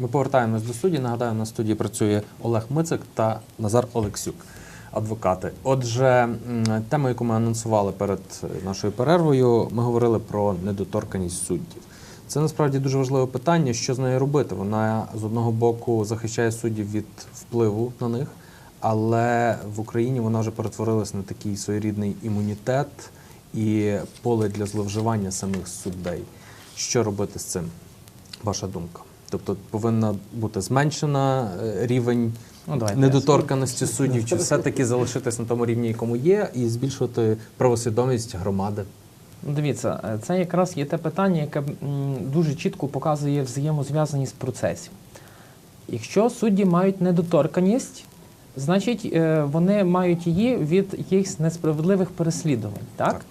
Ми повертаємось до студії. Нагадаю, на студії працює Олег Мицик та Назар Олексюк, адвокати. Отже, тема, яку ми анонсували перед нашою перервою, ми говорили про недоторканість суддів. Це насправді дуже важливе питання, що з нею робити. Вона з одного боку захищає суддів від впливу на них, але в Україні вона вже перетворилась на такий своєрідний імунітет і поле для зловживання самих суддей. Що робити з цим? Ваша думка? Тобто повинна бути зменшена е, рівень Ну, недоторканості суддів, чи все-таки залишитись на тому рівні, якому є, і збільшувати правосвідомість громади? Ну, Дивіться, е, це якраз є те питання, яке дуже чітко показує взаємозв'язаність процесів. Якщо судді мають недоторканість, значить е, вони мають її від якихось несправедливих переслідувань. Так? Так.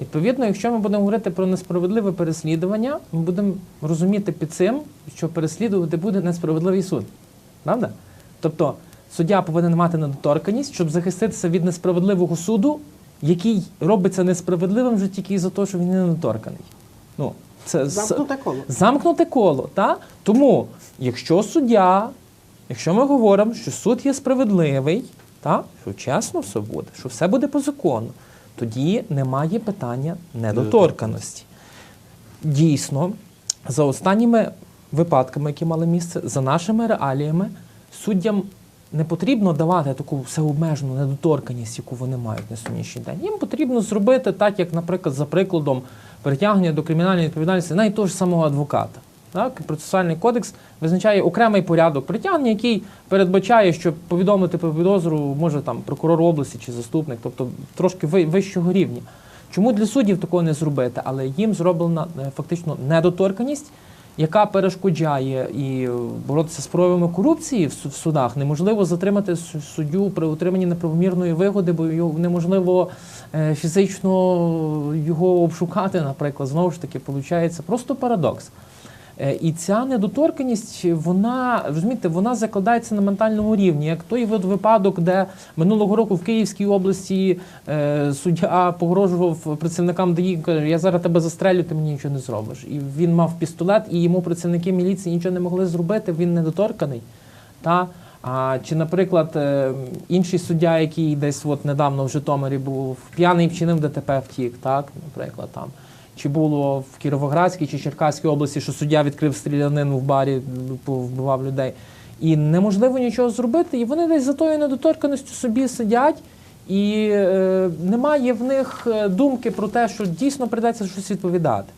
Відповідно, якщо ми будемо говорити про несправедливе переслідування, ми будемо розуміти під цим, що переслідувати буде несправедливий суд. Правда? Тобто суддя повинен мати недоторканість, щоб захиститися від несправедливого суду, який робиться несправедливим вже тільки за те, що він недоторканий. Ну, це Замкнуте коло. замкнуте коло. Та? Тому, якщо суддя, якщо ми говоримо, що суд є справедливий, та? що чесно все буде, що все буде по закону, тоді немає питання недоторканості. Дійсно, за останніми випадками, які мали місце, за нашими реаліями, суддям не потрібно давати таку всеобмежену недоторканість, яку вони мають на сьогоднішній день. Їм потрібно зробити так, як, наприклад, за прикладом притягнення до кримінальної відповідальності навіть того ж самого адвоката. Так, процесуальний кодекс визначає окремий порядок притягнення, який передбачає, що повідомити про підозру може там прокурор області чи заступник, тобто трошки ви- вищого рівня. Чому для суддів такого не зробити? Але їм зроблена е, фактично недоторканість, яка перешкоджає і боротися з проявами корупції в су- судах. Неможливо затримати суддю при отриманні неправомірної вигоди, бо його неможливо е, фізично його обшукати, наприклад. Знову ж таки, виходить просто парадокс. Е, І ця недоторканість, вона розумієте, вона закладається на ментальному рівні. Як той випадок, де минулого року в Київській області е, суддя погрожував працівникам ДАІ, каже, я зараз тебе застрелю, ти мені нічого не зробиш. І він мав пістолет, і йому працівники міліції нічого не могли зробити, він недоторканий. Та? А, чи, наприклад, е, інший суддя, який десь от недавно в Житомирі був п'яний вчинив ДТП втік, так, наприклад, там. Чи було в Кіровоградській чи Черкаській області, що суддя відкрив стрілянину в барі, вбивав людей. І неможливо нічого зробити, і вони десь за тою недоторканістю собі сидять, і е, немає в них е, думки про те, що дійсно прийдеться щось відповідати.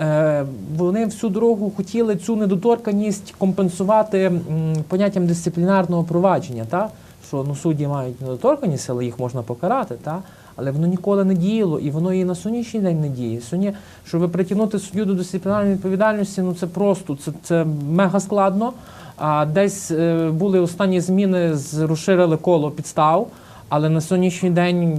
Е, вони всю дорогу хотіли цю недоторканість компенсувати м, поняттям дисциплінарного провадження, та? що ну, судді мають недоторканість, але їх можна покарати, та? Але воно ніколи не діяло, і воно і на сьогоднішній день не діє. Сьогодні, щоб притягнути суддю до дисциплінарної відповідальності, ну це просто це, це мега складно. А десь е, були останні зміни, розширили коло підстав. Але на сьогоднішній день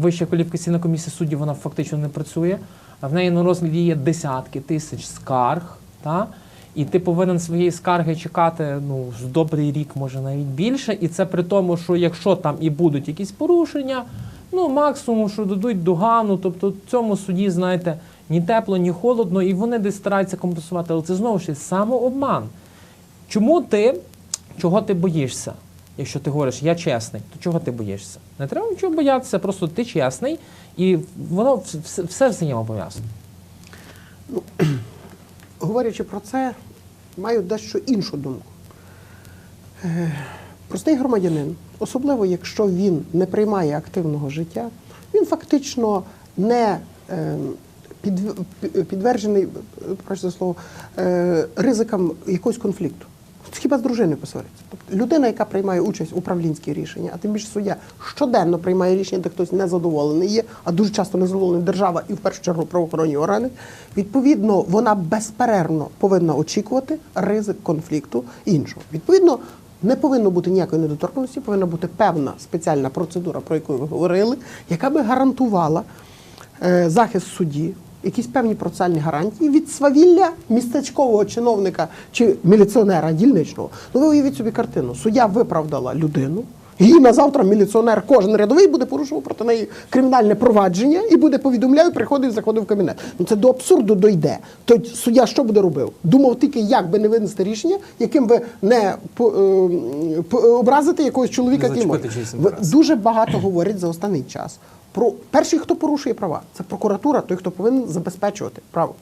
Вища кваліфікаційна комісія суддів вона фактично не працює. В неї на розгляді є десятки тисяч скарг. Та? І ти повинен своєї скарги чекати ну, з добрий рік, може навіть більше. І це при тому, що якщо там і будуть якісь порушення, ну максимум, що дадуть догану, тобто цьому суді, знаєте, ні тепло, ні холодно, і вони десь стараються компенсувати. Але це знову ж самообман. Чому ти, чого ти боїшся? Якщо ти говориш, я чесний, то чого ти боїшся? Не треба нічого боятися, просто ти чесний, і воно все, все взаємопов'язано. Говорячи про це, маю дещо іншу думку. Простий громадянин, особливо якщо він не приймає активного життя, він фактично не е, підв- пі- підтверджений, е, прошу за слово, е, ризикам якогось конфлікту. Хіба з дружиною посвариться? Тобто людина, яка приймає участь у управлінській рішення, а тим більше суддя щоденно приймає рішення, де хтось незадоволений є, а дуже часто незадоволений держава і в першу чергу правоохоронні органи. Відповідно, вона безперервно повинна очікувати ризик конфлікту іншого. Відповідно, не повинно бути ніякої недоторканності, повинна бути певна спеціальна процедура, про яку ви говорили, яка би гарантувала е, захист судді, якісь певні процесуальні гарантії від свавілля містечкового чиновника чи міліціонера дільничного. Ну ви уявіть собі картину. Суддя виправдала людину, І на завтра міліціонер, кожен рядовий буде порушував проти неї кримінальне провадження і буде повідомляв, приходив, заходив в кабінет. Ну це до абсурду дойде. То суддя що буде робив? Думав тільки, як би не винести рішення, яким би не по- е, по- образити якогось чоловіка. Дуже багато говорять за останній час. Про перший, хто порушує права, це прокуратура, той, хто повинен забезпечувати право.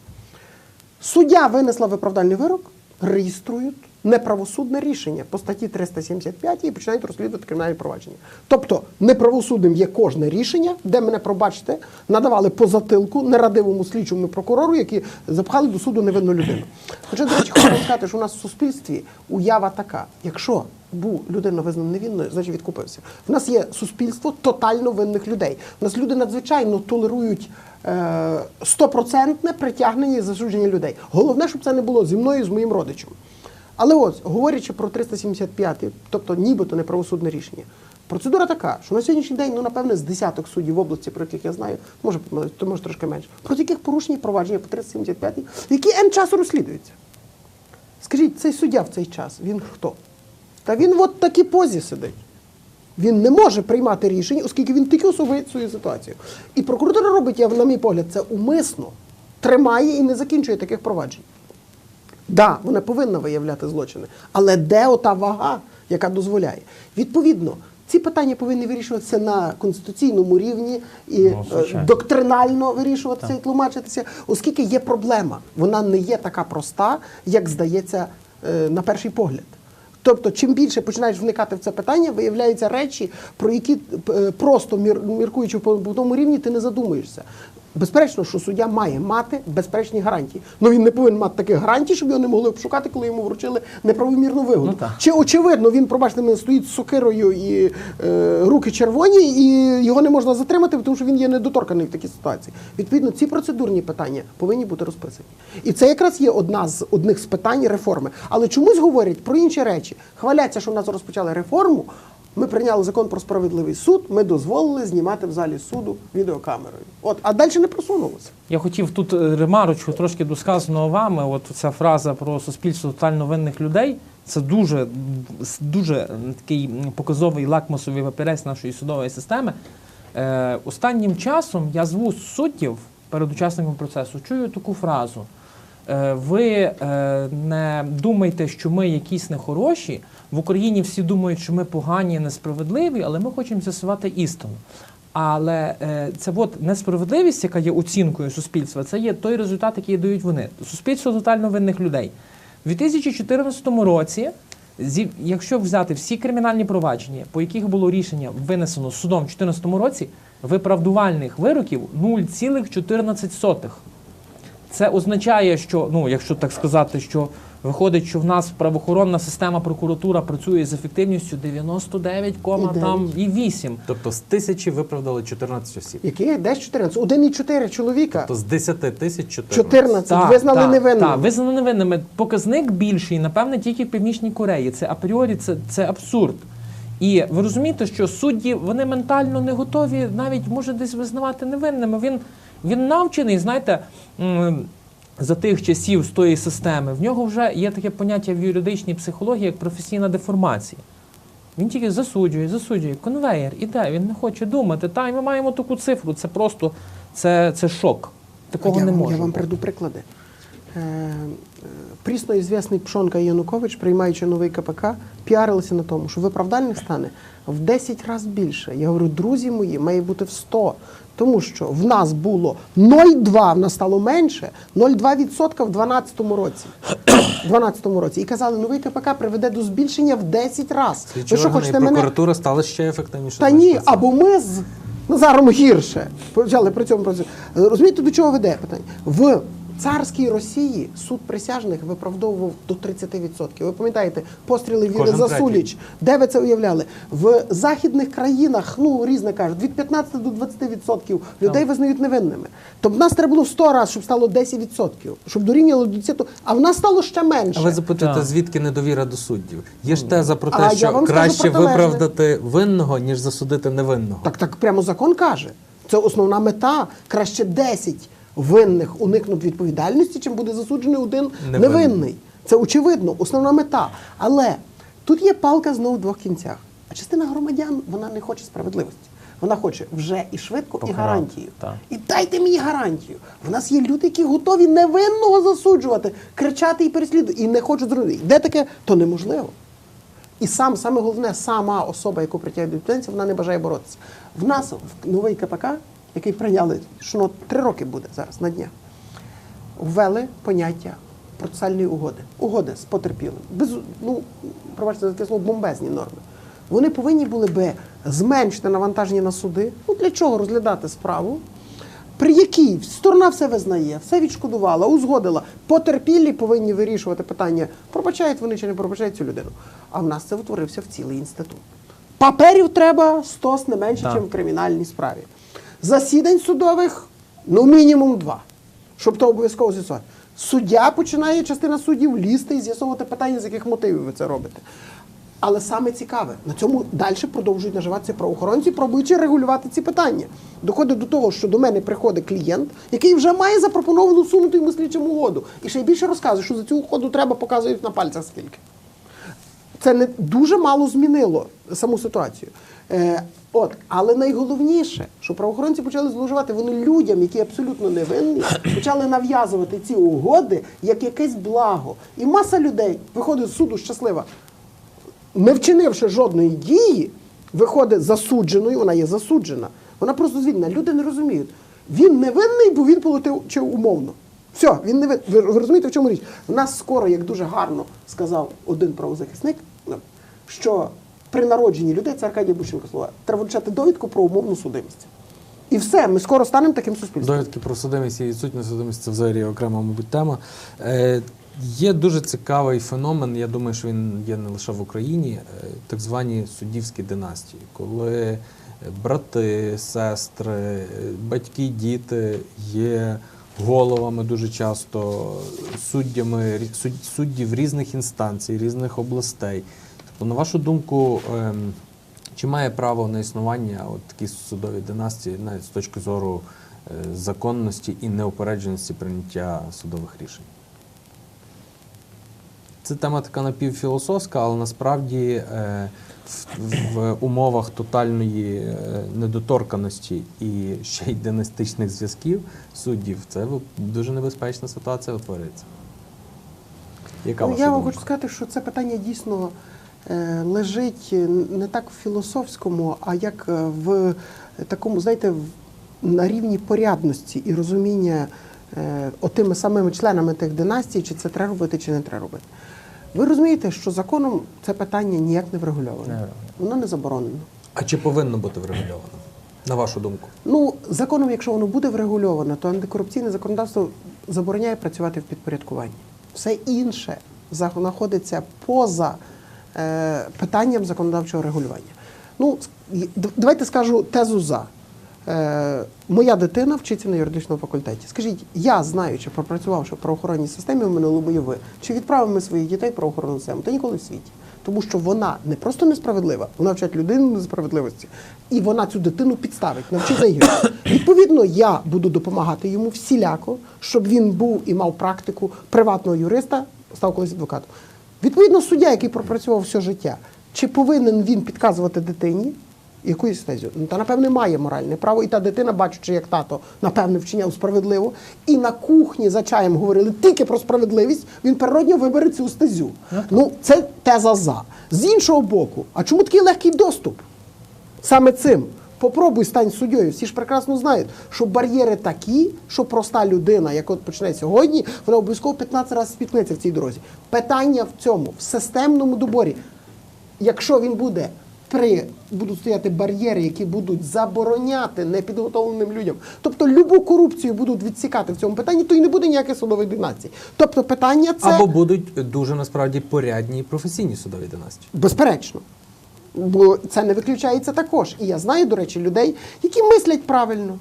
Суддя винесла виправдальний вирок, реєструють неправосудне рішення по статті 375 і починають розслідувати кримінальне провадження. Тобто неправосудним є кожне рішення, де мене, пробачте, надавали по затилку нерадивому слідчому прокурору, які запхали до суду невинну людину. Хоча, до речі, хочу сказати, що у нас в суспільстві уява така: якщо був людина визнана невинною, значить відкупився. В нас є суспільство тотально винних людей. У нас люди надзвичайно толерують е, стопроцентне притягнення і засудження людей. Головне, щоб це не було зі мною, і з моїм родичем. Але ось, говорячи про 375, тобто нібито неправосудне рішення, процедура така, що на сьогоднішній день, ну, напевне, з десяток суддів в області, про яких я знаю, може, то може трошки менше, проти яких порушені провадження по 375, які N часу розслідуються. Скажіть, цей суддя в цей час, він хто? Та він от в такій позі сидить. Він не може приймати рішень, оскільки він тільки усуває свою ситуацію. І прокуратура робить, я, на мій погляд, це умисно тримає і не закінчує таких проваджень. Да, вона повинна виявляти злочини, але де ота вага, яка дозволяє? Відповідно, ці питання повинні вирішуватися на конституційному рівні і Ну, е, доктринально вирішуватися і тлумачитися, оскільки є проблема. Вона не є така проста, як здається е, на перший погляд. Тобто, чим більше починаєш вникати в це питання, виявляються речі, про які е, просто мір, міркуючи в побутовому рівні, ти не задумуєшся. Безперечно, що суддя має мати безпечні гарантії. Ну він не повинен мати таких гарантій, щоб його не могли обшукати, коли йому вручили неправомірну вигоду. Ну. Чи очевидно він, пробачте мене, стоїть з сокирою і е, руки червоні, і його не можна затримати, тому що він є недоторканий в такій ситуації. Відповідно, ці процедурні питання повинні бути розписані. І це якраз є одна з одних з питань реформи. Але чомусь говорять про інші речі. Хваляться, що в нас розпочали реформу. Ми прийняли закон про справедливий суд. Ми дозволили знімати в залі суду відеокамерою. От, а далі не просунулося. Я хотів тут е, ремарочку трошки до сказаного вами. От ця фраза про суспільство тотально винних людей. Це дуже, дуже такий показовий лакмусовий папірець нашої судової системи. Е, останнім часом я зву суддів перед учасником процесу, чую таку фразу. Е, ви е, не думайте, що ми якісь нехороші. В Україні всі думають, що ми погані, несправедливі, але ми хочемо з'ясувати істину. Але е, це от несправедливість, яка є оцінкою суспільства, це є той результат, який дають вони. Суспільство тотально винних людей. У 2014 році, якщо взяти всі кримінальні провадження, по яких було рішення винесено судом у 2014 році, виправдувальних вироків 0,14. Це означає, що ну, якщо так сказати, що виходить, що в нас правоохоронна система прокуратура працює з ефективністю 99, І там і 8. Тобто з тисячі виправдали 14 осіб. Які? Десь 14? 1,4 чоловіка. Тобто з 10 тисяч 14. 14 визнали невинними. Так, визнано невинними. Показник більший, напевне, тільки в Північній Кореї. Це апріорі, це, це абсурд. І ви розумієте, що судді вони ментально не готові навіть може десь визнавати невинними. Він, він навчений, знаєте. За тих часів з тої системи в нього вже є таке поняття в юридичній психології як професійна деформація. Він тільки засуджує, засуджує. Конвеєр іде, він не хоче думати. Та і ми маємо таку цифру. Це просто це, це шок. Такого я, не може. Я вам приду приклади. Прісно звісний Пшонка Янукович, приймаючи новий КПК, піарилися на тому, що виправдальних стане в 10 разів більше. Я говорю, друзі мої, має бути в 100. Тому що в нас було 0,2, в нас стало менше, 0,2% в 2012 році. 12 році. І казали, новий КПК приведе до збільшення в 10 разів. Ви що хочете мене прокуратура стали ще ефективніше. та ні, або ми з Назаром гірше почали при цьому процесі. Розумієте, до чого веде питання? В царській Росії суд присяжних виправдовував до 30%. Ви пам'ятаєте, постріли Віри Засуліч. Де ви це уявляли? В західних країнах, ну різне кажуть, від 15 до 20% людей визнають невинними. Тобто в нас треба було 100 разів, щоб стало 10%, щоб дорівняло до 10%, а в нас стало ще менше. А ви запитуєте, Так. звідки недовіра до суддів? Є ж теза про те, я що краще виправдати винного, ніж засудити невинного. Так, так прямо закон каже. Це основна мета. Краще 10 винних уникнуть відповідальності, чим буде засуджений один Невинний. невинний. Це очевидно, основна мета. Але тут є палка знову в двох кінцях. А частина громадян вона не хоче справедливості. Вона хоче вже і швидко, і гарантію. так. І дайте мені гарантію. В нас є люди, які готові невинного засуджувати, кричати і переслідувати, і не хочуть зробити. Де таке, то неможливо. І сам, саме головне, сама особа, яку притягують до відповідальності, вона не бажає боротися. В нас в новий КПК, який прийняли, що ну, три роки буде зараз на днях, ввели поняття процесуальної угоди. Угоди з потерпілим. Без, ну, пробачте за таке слово, бомбезні норми. Вони повинні були би зменшити навантаження на суди. Ну для чого розглядати справу? При якій сторона все визнає, все відшкодувала, узгодила. Потерпілі повинні вирішувати питання, пробачають вони чи не пробачають цю людину. А в нас це утворився в цілий інститут. Паперів треба стос не менше, ніж в кримінальній справі. Засідань судових ну мінімум два, щоб то обов'язково з'ясувати. Суддя починає частина суддів лізти і з'ясовувати питання, з яких мотивів ви це робите. Але саме цікаве, на цьому далі продовжують наживатися правоохоронці, пробуючи регулювати ці питання. Доходить до того, що до мене приходить клієнт, який вже має запропоновану сунути йому слідчим угоду. І ще й більше розказує, що за цю угоду треба показують на пальцях скільки. Це не дуже мало змінило саму ситуацію. От, але найголовніше, що правоохоронці почали зловживати, вони людям, які абсолютно невинні, почали нав'язувати ці угоди як якесь благо. І маса людей виходить з суду щаслива, не вчинивши жодної дії, виходить засудженою, вона є засуджена. Вона просто звільнена. Люди не розуміють. Він невинний, бо він отримав умовно. Все, він не. Ви, розумієте, в чому річ? У нас скоро, як дуже гарно сказав один правозахисник, що при народженні людей, це Аркадій Бущенко слова, треба вручати довідку про умовну судимість. І все, ми скоро станемо таким суспільством. Довідки про судимість і відсутність судимості це взагалі окрема, мабуть, тема. Е, є дуже цікавий феномен, я думаю, що він є не лише в Україні, е, так звані суддівські династії, коли брати, сестри, батьки, діти є головами дуже часто, суддями, суддів різних інстанцій, різних областей. Тобто, на вашу думку, ем, чи має право на існування от такі судові династії, навіть з точки зору е, законності і неупередженості прийняття судових рішень? Це тема така напівфілософська, але насправді е, в, в умовах тотальної е, недоторканості і ще й династичних зв'язків суддів це дуже небезпечна ситуація утвориться. Яка Ну, ваша я вам хочу сказати, що це питання дійсно лежить не так в філософському, а як е, в такому, знаєте, на рівні порядності і розуміння е, отими самими членами тих династій, чи це треба робити, чи не треба робити. Ви розумієте, що законом це питання ніяк не врегульоване. Воно не заборонено. А чи повинно бути врегульовано? На вашу думку? Ну, законом, якщо воно буде врегульовано, то антикорупційне законодавство забороняє працювати в підпорядкуванні. Все інше знаходиться поза е, питанням законодавчого регулювання. Ну, давайте скажу тезу за. Е, моя дитина вчиться на юридичному факультеті. Скажіть, я знаючи, пропрацювавши в правоохоронній системі в минулому і ви, чи відправимо ми своїх дітей в правоохоронну систему? Та ніколи в світі. Тому що вона не просто несправедлива, вона вчить людину несправедливості. І вона цю дитину підставить, навчить загибель. Відповідно, я буду допомагати йому всіляко, щоб він був і мав практику приватного юриста, став колись адвокатом. Відповідно, суддя, який пропрацював все життя, чи повинен він підказувати дитині якоюсь стезю? Ну, та напевне має моральне право, і та дитина, бачучи, як тато, напевне, вчиняв справедливо, і на кухні за чаєм говорили тільки про справедливість, він природньо вибере цю стезю. Ну, це теза за. З іншого боку, а чому такий легкий доступ? Саме цим. Попробуй стань суддєю. Всі ж прекрасно знають, що бар'єри такі, що проста людина, як от почне сьогодні, вона обов'язково 15 разів спіткнеться в цій дорозі. Питання в цьому, в системному доборі. Якщо він буде при будуть стояти бар'єри, які будуть забороняти непідготовленим людям, тобто любу корупцію будуть відсікати в цьому питанні, то і не буде ніяких судових династій. Тобто питання це Або будуть дуже насправді порядні професійні судові династії. Безперечно. Бо це не виключається також. І я знаю, до речі, людей, які мислять правильно.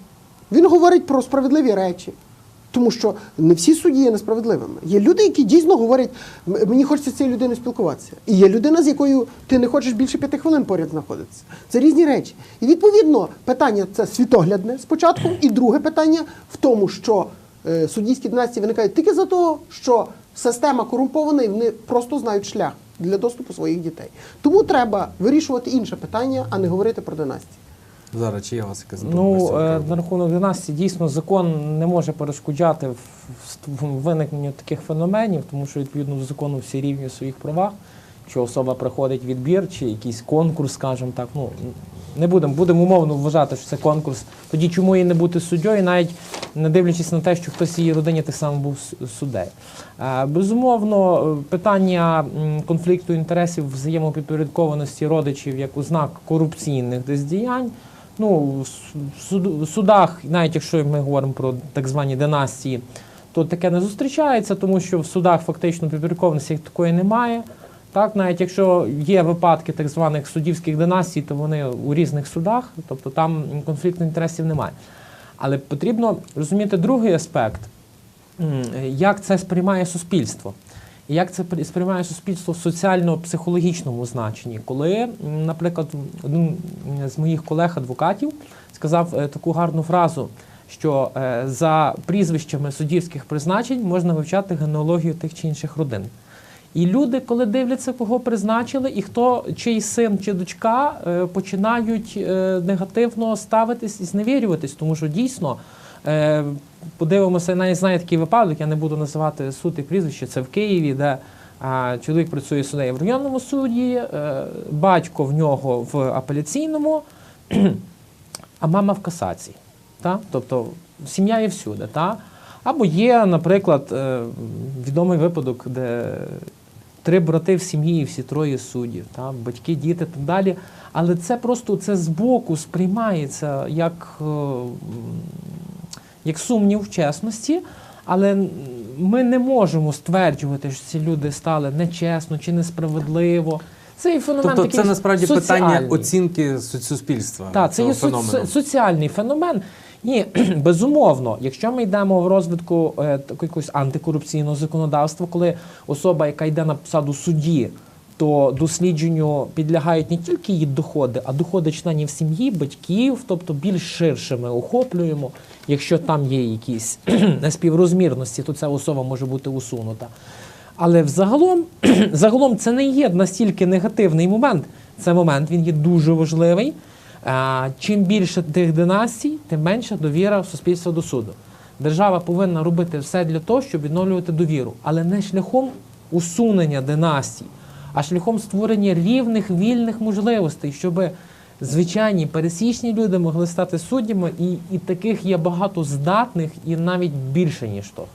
Він говорить про справедливі речі. Тому що не всі судді є несправедливими. Є люди, які дійсно говорять, мені хочеться з цією людиною спілкуватися. І є людина, з якою ти не хочеш більше п'яти хвилин поряд знаходитися. Це різні речі. І відповідно питання це світоглядне спочатку, і друге питання в тому, що е, суддійські династії виникають тільки за того, що система корумпована і вони просто знають шлях. Для доступу своїх дітей. Тому треба вирішувати інше питання, а не говорити про династії. Зараз чи є у вас якась думка Ну, е, на рахунок династії, дійсно, закон не може перешкоджати в в виникненню таких феноменів, тому що відповідно до закону всі рівні в своїх правах. Що особа проходить відбір, чи якийсь конкурс, скажімо так. Ну не будемо, будемо умовно вважати, що це конкурс. Тоді чому їй не бути суддєю, навіть не дивлячись на те, що хтось її родині так само був суддею. Е, Безумовно, е, питання конфлікту інтересів, взаємопідпорядкованості родичів як ознак корупційних десь діянь. Ну, в судах, навіть якщо ми говоримо про так звані династії, то таке не зустрічається, тому що в судах фактично підпорядкованості такої немає. Так, навіть якщо є випадки так званих суддівських династій, то вони у різних судах, тобто там конфлікту інтересів немає. Але потрібно розуміти другий аспект, як це сприймає суспільство. І як це при- сприймає суспільство в соціально-психологічному значенні, коли, наприклад, один з моїх колег-адвокатів сказав е, таку гарну фразу, що е, за прізвищами суддівських призначень можна вивчати генеалогію тих чи інших родин. І люди, коли дивляться, кого призначили, і хто чий син чи дочка, е, починають е, негативно ставитись і зневірюватись, тому що дійсно. Е, Подивимося, навіть знаю такий випадок, я не буду називати суд і прізвище, це в Києві, де а, чоловік працює суддею в районному суді, е, батько в нього в апеляційному, а мама в касації. Та? Тобто сім'я є всюди. Та? Або є, наприклад, відомий випадок, де три брати в сім'ї, і всі троє суддів, та? батьки, діти так далі. Але це просто це збоку сприймається як, е, як сумнів в чесності. Але ми не можемо стверджувати, що ці люди стали нечесно чи несправедливо. Це і феномен Тобто такий це насправді питання оцінки суспільства. Так, це є со- соціальний феномен. І безумовно, якщо ми йдемо в розвитку е, якогось антикорупційного законодавства, коли особа, яка йде на посаду судді, то дослідженню підлягають не тільки її доходи, а доходи членів сім'ї, батьків, тобто більш ширше ми охоплюємо. Якщо там є якісь неспіврозмірності, то ця особа може бути усунута. Але взагалом, загалом це не є настільки негативний момент. Це момент він є дуже важливий. А, чим більше тих династій, тим менша довіра суспільства до суду. Держава повинна робити все для того, щоб відновлювати довіру, але не шляхом усунення династій, а шляхом створення рівних вільних можливостей, щоб звичайні пересічні люди могли стати суддями, і, і таких є багато здатних, і навіть більше ніж то.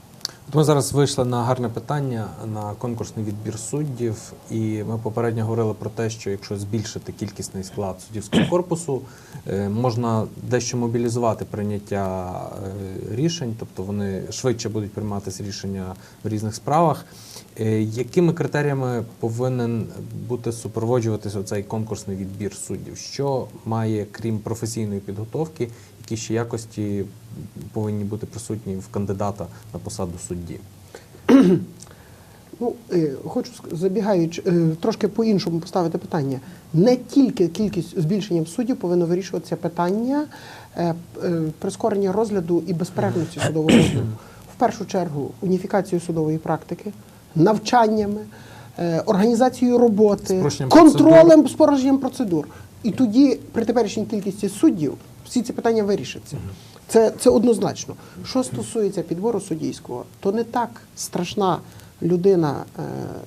Ми зараз вийшли на гарне питання на конкурсний відбір суддів, і ми попередньо говорили про те, що якщо збільшити кількісний склад суддівського корпусу, е, можна дещо мобілізувати прийняття е, рішень, тобто вони швидше будуть прийматися рішення в різних справах. Е, Якими критеріями повинен бути супроводжуватися цей конкурсний відбір суддів? Що має, крім професійної підготовки, які ще якості повинні бути присутні в кандидата на посаду судді? Ну, е, хочу забігаючи е, трошки по-іншому поставити питання. Не тільки кількість збільшенням суддів повинно вирішуватися питання е, прискорення розгляду і безперервності судового розгляду. В першу чергу уніфікацією судової практики, навчаннями, організацією роботи, контролем спорожненням процедур. І тоді, при теперішній кількості суддів, всі ці питання вирішаться. Це, це однозначно. Що стосується підбору суддійського, то не так страшна людина, е,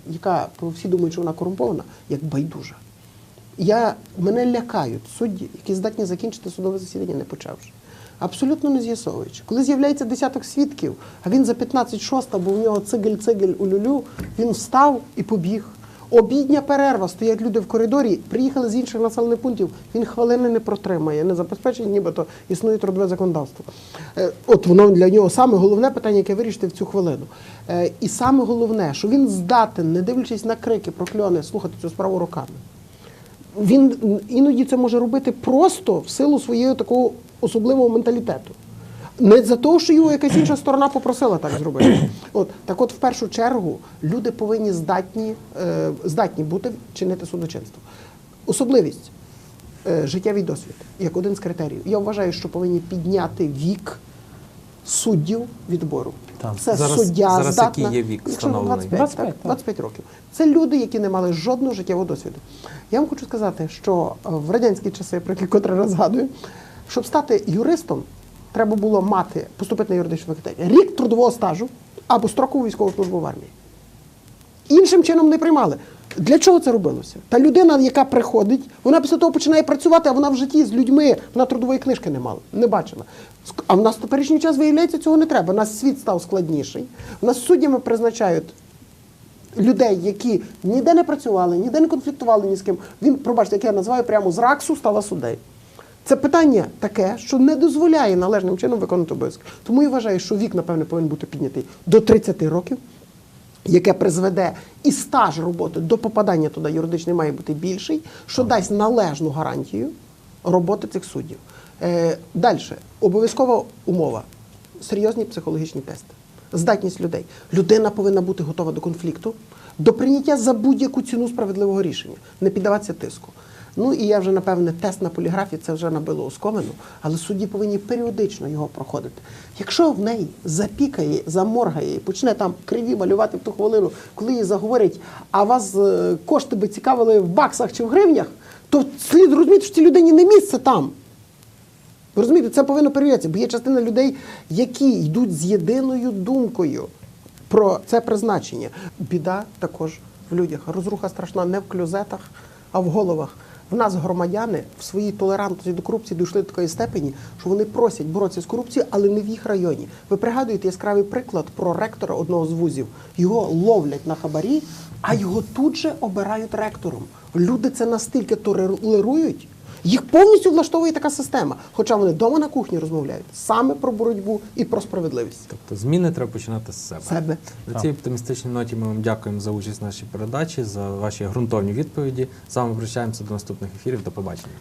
яка всі думають, що вона корумпована, як байдужа. Я, мене лякають судді, які здатні закінчити судове засідання, не почавши. Абсолютно не з'ясовуючи. Коли з'являється десяток свідків, а він за 15 шоста, бо в нього цигель-цигель у люлю, він встав і побіг. Обідня перерва, стоять люди в коридорі, приїхали з інших населених пунктів, він хвилини не протримає, не забезпечить, нібито існує трудове законодавство. Е, От воно для нього саме головне питання, яке вирішити в цю хвилину. Е, І саме головне, що він здатен, не дивлячись на крики, прокльони, слухати цю справу роками. Він іноді це може робити просто в силу своєї такого особливого менталітету. Не за те, що його якась інша сторона попросила так зробити. От так, от, в першу чергу, люди повинні здатні, е, здатні бути чинити судочинство. Особливість е, життєвий досвід як один з критеріїв. Я вважаю, що повинні підняти вік суддів відбору. Так. Це Зараз- суддя зараз здатна, який є вік встановлений? 25, 25, так, так. 25 років. Це люди, які не мали жодного життєвого досвіду. Я вам хочу сказати, що е, в радянські часи, про які котрий раз згадую, щоб стати юристом, треба було мати поступити на юридичну факультет, рік трудового стажу або строкову військову службу в армії. Іншим чином не приймали. Для чого це робилося? Та людина, яка приходить, вона після того починає працювати, а вона в житті з людьми, вона трудової книжки не мала, не бачила. А в нас теперішній час виявляється, цього не треба. У нас світ став складніший. У нас суддями призначають людей, які ніде не працювали, ніде не конфліктували ні з ким. Він, пробачте, як я називаю, прямо з раксу стала суддею. Це питання таке, що не дозволяє належним чином виконувати обов'язки. Тому я вважаю, що вік, напевне, повинен бути піднятий до 30 років, яке призведе і стаж роботи до попадання туди юридичний має бути більший, що дасть належну гарантію роботи цих суддів. Е, Далі, обов'язкова умова серйозні психологічні тести. Здатність людей. Людина повинна бути готова до конфлікту, до прийняття за будь-яку ціну справедливого рішення, не піддаватися тиску. Ну і я вже напевне тест на поліграфі це вже набило оскомину, але судді повинні періодично його проходити. Якщо в неї запікає, заморгає почне там криві малювати в ту хвилину, коли їй заговорять, а вас е, кошти би цікавили в баксах чи в гривнях, то слід розуміти, що цій людині не місце там. Розумієте, це повинно перевірятися, бо є частина людей, які йдуть з єдиною думкою про це призначення. Біда також в людях. Розруха страшна не в клюзетах, а в головах. В нас громадяни в своїй толерантності до корупції дійшли до такої степені, що вони просять боротися з корупцією, але не в їх районі. Ви пригадуєте яскравий приклад про ректора одного з вузів. Його ловлять на хабарі, а його тут же обирають ректором. Люди це настільки толерують, їх повністю влаштовує така система. Хоча вони вдома на кухні розмовляють саме про боротьбу і про справедливість. Тобто зміни треба починати з себе. Себе. На цій оптимістичній ноті ми вам дякуємо за участь в нашій передачі, за ваші ґрунтовні відповіді. З вами прощаємося до наступних ефірів. До побачення.